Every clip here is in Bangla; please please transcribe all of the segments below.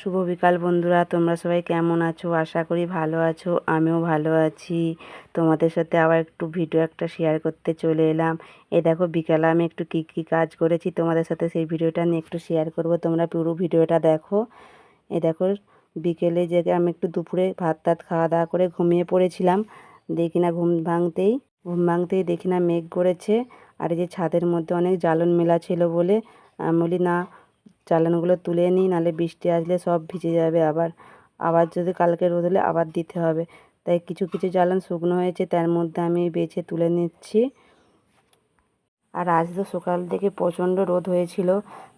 শুভ বিকাল বন্ধুরা, তোমরা সবাই কেমন আছো? আশা করি ভালো আছো, আমিও ভালো আছি। তোমাদের সাথে আবার একটু ভিডিও একটা শেয়ার করতে চলে এলাম। এ দেখো, বিকালে আমি একটু কী কী কাজ করেছি তোমাদের সাথে সেই ভিডিওটা নিয়ে একটু শেয়ার করব। তোমরা পুরো ভিডিওটা দেখো। এ দেখো, বিকেলে যে আমি একটু দুপুরে ভাত টাত খাওয়া দাওয়া করে ঘুমিয়ে পড়েছিলাম। দেখি না ঘুম ভাঙতেই ঘুম ভাঙতেই দেখি না মেঘ করেছে। আর এই যে ছাদের মধ্যে অনেক জ্বালন মেলা ছিল বলে, আমি বলি, না চালানগুলো তুলে নিই, নাহলে বৃষ্টি আসলে সব ভিজে যাবে। আবার আবার যদি কালকে রোদ হলে আবার দিতে হবে। তাই কিছু কিছু জ্বালান শুকনো হয়েছে, তার মধ্যে আমি বেছে তুলে নিচ্ছি। আর আজ তো সকাল থেকে প্রচণ্ড রোদ হয়েছিল।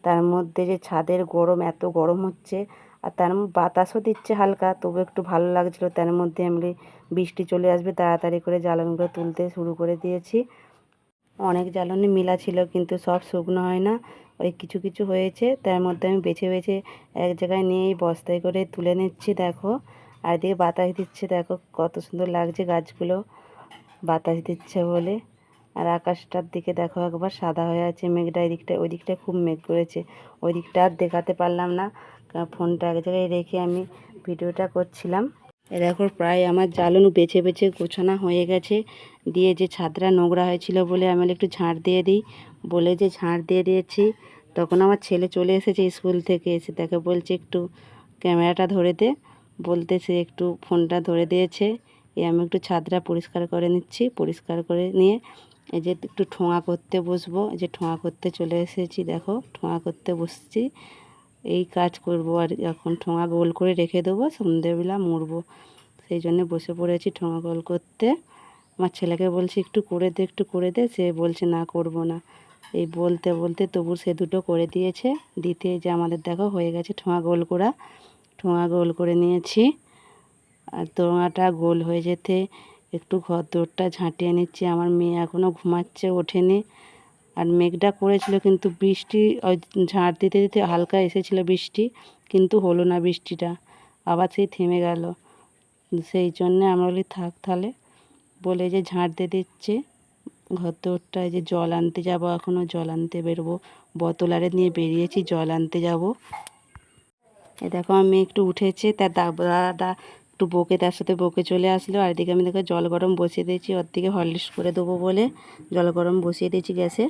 তার মধ্যে যে ছাদের গরম, এত গরম হচ্ছে। আর তার বাতাসও দিচ্ছে হালকা, তবু একটু ভালো লাগছিল। তার মধ্যে এমনি বৃষ্টি চলে আসবে, তাড়াতাড়ি করে জ্বালানগুলো তুলতে শুরু করে দিয়েছি। অনেক জ্বালানি মিলা ছিল, কিন্তু সব শুকনো হয় না। ওই কিছু কিছু হয়েছে, তার মধ্যে আমি বেছে বেছে এক জায়গায় নিয়ে বস্তায় করে তুলে নিচ্ছি, দেখো। আর এদিকে বাতাস দিচ্ছে, দেখো কত সুন্দর লাগছে গাছগুলো। বাতাস দিচ্ছে বলে। আর আকাশটার দিকে দেখো একবার সাদা হয়ে আছে মেঘটা, এদিকটা ওই দিকটায় খুব মেঘ করেছে। ওই দিকটা আর দেখাতে পারলাম না। ফোনটা এক জায়গায় রেখে আমি ভিডিওটা করছিলাম। দেখো প্রায় আমার জ্বালানো বেছে বেছে গোছানো হয়ে গেছে। দিয়ে যে ছাদটা নোংরা হয়েছিল বলে আমি একটু ঝাঁট দিয়ে দিই। বলে যে ঝাঁট দিয়ে দিয়েছি। তখন আমার ছেলে চলে এসেছে স্কুল থেকে, এসে তাকে বলছে একটু ক্যামেরাটা ধরে দে। বলতে সে একটু ফোনটা ধরে দিয়েছে। এ আমি একটু ছাদটা পরিষ্কার করে নিচ্ছি, পরিষ্কার করে নিয়ে এই যে একটু ঠোঁয়া করতে বসবো। এই যে ঠোঁয়া করতে চলে এসেছি, দেখো ঠোঁয়া করতে বসছি। এই কাজ করব আর এখন ঠোঙা গোল করে রেখে দেবো, সন্ধেবেলা মুড়বো। সেই জন্য বসে পড়েছি ঠোঙা গোল করতে। আমার ছেলেকে বলছি, একটু করে দে, একটু করে দে। সে বলছে, না, করব না। এই বলতে বলতে তবু সে দুটো করে দিয়েছে। দিতে যে আমাদের দেখো হয়ে গেছে ঠোঙা গোল করা। ঠোঙা গোল করে নিয়েছি। আর ঠোঙাটা গোল হয়ে যেতে একটু ঘর দৌড়টা ঝাঁটিয়ে নিচ্ছি। আমার মেয়ে এখনও ঘুমাচ্ছে, ওঠেনি। আর মেঘটা করেছিল কিন্তু বৃষ্টি, ওই ঝাঁট দিতে দিতে হালকা এসেছিল বৃষ্টি, কিন্তু হলো না বৃষ্টিটা। আবার সেই থেমে গেল। সেই জন্যে আমরা বলি, থাক তাহলে। বলে যে ঝাঁট দিয়ে দিচ্ছে ঘর দৌড়টায় যে জল আনতে যাব এখনও জল আনতে বেরোবো। বোতল আরে নিয়ে বেরিয়েছি, জল আনতে যাব। এ দেখো আমি একটু উঠেছে, তার দাদা একটু বকে, তার সাথে বকে চলে আসলো। আর এদিকে আমি দেখো জল গরম বসিয়ে দিয়েছি, ওর দিকে হরলিক্স করে দেবো বলে জল গরম বসিয়ে দিয়েছি গ্যাসে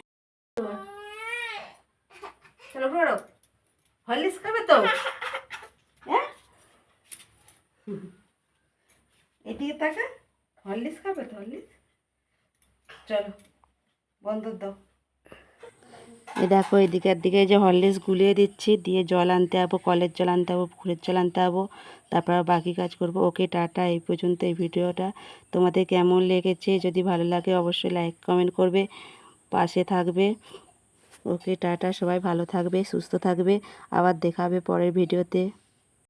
চলো বড় হরলিক্স খাবে তো হ্যাঁ এদিকে তাকা হরলিক্স খাবে তো হরলিক্স? চলো বন্ধ দাও। এই দেখো এদিকের দিকে যে হরলিক্স গুলিয়ে দিচ্ছি, দিয়ে জল আনতে যাব, কলের জল আনতে যাব পুকুরের জল আনতে যাব, তারপর বাকি কাজ করব। ওকে, টাটা, এই পর্যন্ত এই ভিডিওটা। তোমাদের কেমন লেগেছে? যদি ভালো লাগে অবশ্যই লাইক কমেন্ট করবে, পাশে থাকবে। ওকে, টাটা, সবাই ভালো থাকবে, সুস্থ থাকবে। আবার দেখা হবে পরের ভিডিওতে।